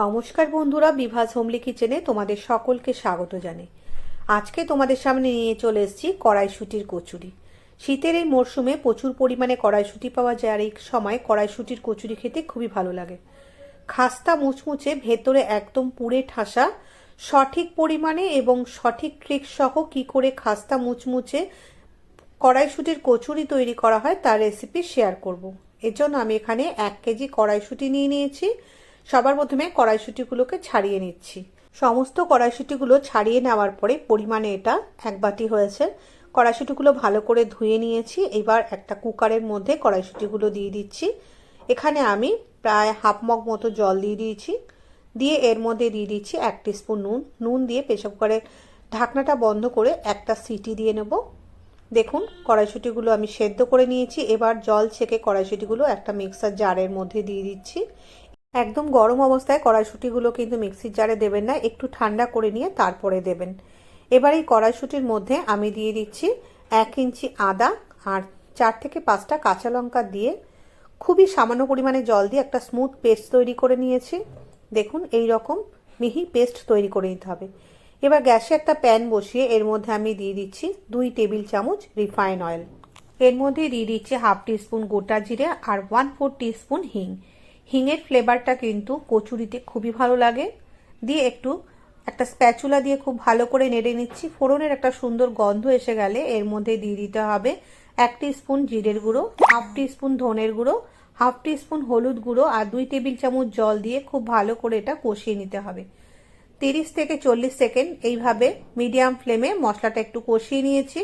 নমস্কার বন্ধুরা, বিভাস হোমলি কিচেনে তোমাদের সকলকে স্বাগত জানাই। আজকে তোমাদের সামনে নিয়ে চলে এসেছি কড়াইশুটির কচুরি। শীতের এই মরশুমে প্রচুর পরিমাণে কড়াইশুটি পাওয়া যায়, আর এই সময় কড়াইশুটির কচুরি খেতে খুবই ভালো লাগে। খাস্তা মুচমুচে ভেতরে একদম পুড়ে ঠাসা, সঠিক পরিমাণে এবং সঠিক ট্রিক সহ কি করে খাস্তা মুচমুচে কড়াইশুটির কচুরি তৈরি করা হয়, তার রেসিপি শেয়ার করব। এর জন্য আমি এখানে এক কেজি কড়াইশুটি নিয়ে নিয়েছি। সবার প্রথমে কড়াইশুটিগুলোকে ছাড়িয়ে নিচ্ছি। সমস্ত কড়াইশুটিগুলো ছাড়িয়ে নেওয়ার পরে পরিমাণে এটা এক বাটি হয়েছে। কড়াইশুটিগুলো ভালো করে ধুয়ে নিয়েছি। এবার একটা কুকারের মধ্যে কড়াইশুটিগুলো দিয়ে দিচ্ছি। এখানে আমি প্রায় হাফ মগ মতো জল দিয়ে দিয়েছি। দিয়ে এর মধ্যে দিয়ে দিচ্ছি এক স্পুন নুন। নুন দিয়ে প্রেসার কুকারের ঢাকনাটা বন্ধ করে একটা সিটি দিয়ে নেব। দেখুন, কড়াইশুটিগুলো আমি সেদ্ধ করে নিয়েছি। এবার জল ছেঁকে কড়াইশুটিগুলো একটা মিক্সার জারের মধ্যে দিয়ে দিচ্ছি। একদম গরম অবস্থায় কড়াইশুঁটিগুলো কিন্তু মিক্সির জারে দেবেন না, একটু ঠান্ডা করে নিয়ে তারপরে দেবেন। এবার এই কড়াইশুঁটির মধ্যে আমি দিয়ে দিচ্ছি এক ইঞ্চি আদা আর চার থেকে পাঁচটা কাঁচা লঙ্কা দিয়ে খুবই সামান্য পরিমাণে জল দিয়ে একটা স্মুথ পেস্ট তৈরি করে নিয়েছি। দেখুন, এই রকম মিহি পেস্ট তৈরি করে নিতে হবে। এবার গ্যাসে একটা প্যান বসিয়ে এর মধ্যে আমি দিয়ে দিচ্ছি দুই টেবিল চামচ রিফাইন অয়েল। এর মধ্যে দিয়ে দিচ্ছি হাফ টিস্পুন গোটা জিরে আর ওয়ান ফোর টিস্পুন হিং। হিঙের ফ্লেভারটা কিন্তু কচুরিতে খুবই ভালো লাগে। দিয়ে একটু একটা স্প্যাচুলা দিয়ে খুব ভালো করে নেড়ে নিচ্ছি। ফোড়নের একটা সুন্দর গন্ধ এসে গেলে এর মধ্যে দিয়ে দিতে হবে এক স্পুন জিরের গুঁড়ো হাফ স্পুন ধনের গুঁড়ো হাফ স্পুন হলুদ গুঁড়ো আর দুই টেবিল চামচ জল দিয়ে খুব ভালো করে এটা কষিয়ে নিতে হবে। তিরিশ থেকে চল্লিশ সেকেন্ড এইভাবে মিডিয়াম ফ্লেমে মশলাটা একটু কষিয়ে নিয়েছি।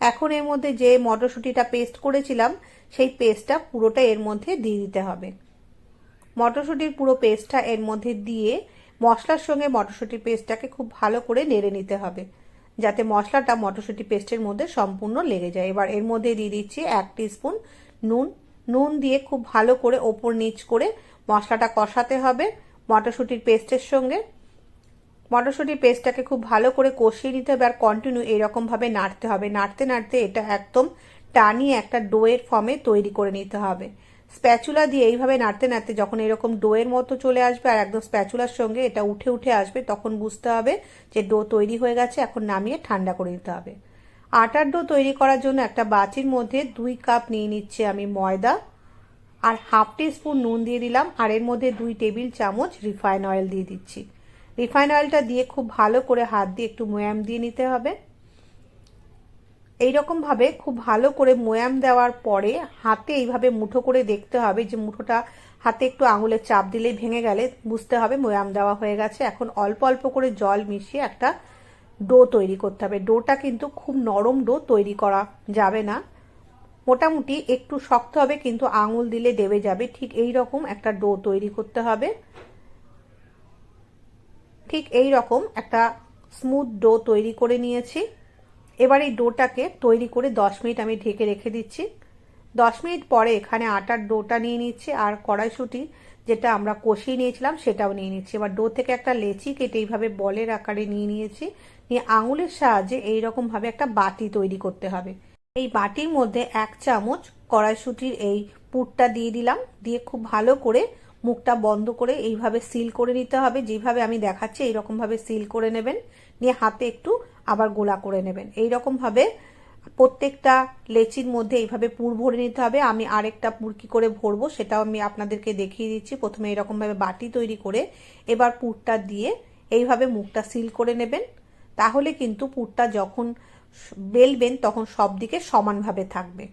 এখন এর মধ্যে যে মটরশুঁটিটা পেস্ট করেছিলাম, সেই পেস্টটা পুরোটা এর মধ্যে দিয়ে দিতে হবে। মটরশুঁটির পুরো পেস্টটা এর মধ্যে দিয়ে মশলার সঙ্গে মটরশুঁটির পেস্টটাকে খুব ভালো করে নেড়ে নিতে হবে, যাতে মশলাটা মটরশুঁটি পেস্টের মধ্যে সম্পূর্ণ লেগে যায়। এবার এর মধ্যে দিয়ে দিচ্ছি এক স্পুন নুন। নুন দিয়ে খুব ভালো করে ওপর নিচ করে মশলাটা কষাতে হবে মটরশুঁটির পেস্টের সঙ্গে। মটরশুঁটির পেস্টটাকে খুব ভালো করে কষিয়ে নিতে হবে আর কন্টিনিউ এরকমভাবে নাড়তে হবে। নাড়তে নাড়তে এটা একদম টানিয়ে একটা ডোয়ের ফর্মে তৈরি করে নিতে হবে। স্প্যাচুলা দিয়ে এইভাবে নাড়তে নাড়তে যখন এরকম ডোয়ের মতো চলে আসবে আর একদম স্প্যাচুলার সঙ্গে এটা উঠে উঠে আসবে, তখন বুঝতে হবে যে ডো তৈরি হয়ে গেছে, এখন নামিয়ে ঠান্ডা করে নিতে হবে। আটার ডো তৈরি করার জন্য একটা বাটির মধ্যে দুই কাপ নিয়ে নিচ্ছে আমি ময়দা আর হাফ টি স্পুন নুন দিয়ে দিলাম আর এর মধ্যে দুই টেবিল চামচ রিফাইন অয়েল দিয়ে দিচ্ছি। রিফাইন অয়েলটা দিয়ে খুব ভালো করে হাত দিয়ে একটু ময়াম দিয়ে নিতে হবে। এইরকমভাবে খুব ভালো করে ময়াম দেওয়ার পরে হাতে এইভাবে মুঠো করে দেখতে হবে যে মুঠোটা হাতে একটু আঙুলের চাপ দিলেই ভেঙে গেলে বুঝতে হবে ময়াম দেওয়া হয়ে গেছে। এখন অল্প অল্প করে জল মিশিয়ে একটা ডো তৈরি করতে হবে। ডোটা কিন্তু খুব নরম ডো তৈরি করা যাবে না। মোটামুটি একটু শক্ত হবে কিন্তু আঙুল দিলে দেবে যাবে। ঠিক এই রকম একটা ডো তৈরি করতে হবে। ঠিক এই রকম একটা স্মুথ ডো তৈরি করে নিয়েছি। এবার এই ডোটাকে তৈরি করে দশ মিনিট আমি ঢেকে রেখে দিচ্ছি। দশ মিনিট পরে এখানে আটার ডোটা নিয়ে নিচ্ছি আর কড়াইশুটি যেটা আমরা কষিয়ে নিয়েছিলাম সেটাও নিয়ে নিচ্ছি। এবার ডো থেকে একটা লেচি কেটে এইভাবে বলের আকারে নিয়ে নিয়েছি। নিয়ে আঙুলের সাহায্যে এইরকমভাবে একটা বাটি তৈরি করতে হবে। এই বাটির মধ্যে এক চামচ কড়াইশুটির এই পুরটা দিয়ে দিলাম। দিয়ে খুব ভালো করে মুখটা বন্ধ করে এইভাবে সিল করে নিতে হবে। যেভাবে আমি দেখাচ্ছি, এইরকমভাবে সিল করে নেবেন। নিয়ে হাতে একটু আবার গোলা করে নেবেন। এই ভাবে প্রত্যেকটা লেচির মধ্যে এইভাবে পুর ভরে নিতে হবে। আমি আরেকটা পুর কি করে ভরবো সেটাও আমি আপনাদেরকে দেখিয়ে দিচ্ছি। প্রথমে এরকমভাবে বাটি তৈরি করে এবার পুরটা দিয়ে এইভাবে মুখটা সিল করে নেবেন। তাহলে কিন্তু পুরটা যখন বেলবেন তখন সব দিকে সমানভাবে থাকবে।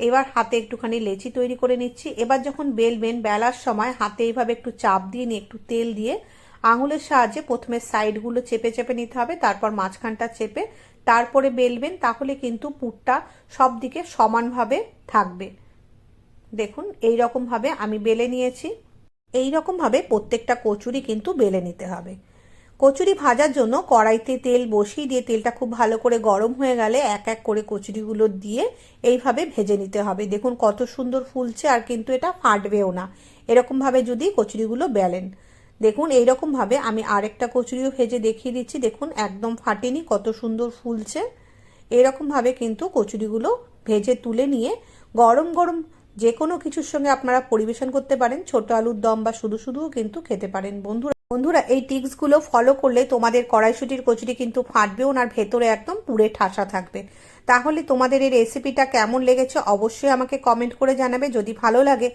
এবার হাতে একটুখানি লেচি তৈরি করে নিচ্ছি। এবার যখন বেলবেন বেলার সময় হাতে এইভাবে একটু চাপ দিয়ে নিয়ে একটু তেল দিয়ে আঙুলের সাহায্যে প্রথমে সাইডগুলো চেপে চেপে নিতে হবে, তারপর মাঝখানটা চেপে তারপরে বেলবেন, তাহলে কিন্তু পুরটা সব দিকে সমানভাবে থাকবে। দেখুন এই ভাবে আমি বেলে নিয়েছি। এই ভাবে প্রত্যেকটা কচুরি কিন্তু বেলে নিতে হবে। কচুরি ভাজার জন্য কড়াইতে তেল বসিয়ে দিয়ে তেলটা খুব ভালো করে গরম হয়ে গেলে এক এক করে কচুরিগুলো দিয়ে এইভাবে ভেজে নিতে হবে। দেখুন, কত সুন্দর ফুলছে, আর কিন্তু এটা ফাটবেও না। এরকমভাবে যদি কচুরিগুলো বেলেন। দেখুন এইরকমভাবে আমি আরেকটা কচুরিও ভেজে দেখিয়ে দিচ্ছি। দেখুন, একদম ফাটেনি, কত সুন্দর ফুলছে। এরকমভাবে কিন্তু কচুরিগুলো ভেজে তুলে নিয়ে গরম গরম যে কোনো কিছুর সঙ্গে আপনারা পরিবেশন করতে পারেন। ছোট আলুর দম বা শুধু শুধুও কিন্তু খেতে পারেন। বন্ধুরা বন্ধুরা, এই টিপসগুলো ফলো করলে তোমাদের কড়াইশুটির কচুরি কিন্তু ফাটবেও না আর ভেতরে একদম পুরে ঠাসা থাকবে। তাহলে তোমাদের এই রেসিপিটা কেমন লেগেছে অবশ্যই আমাকে কমেন্ট করে জানাবে। যদি ভালো লাগে,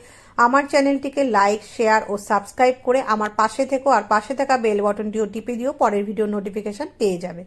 আমার চ্যানেলটিকে লাইক শেয়ার ও সাবস্ক্রাইব করে আমার পাশে থেকো। আর পাশে থাকা বেল বটনটিও টিপে দিও, পরের ভিডিও নোটিফিকেশন পেয়ে যাবে।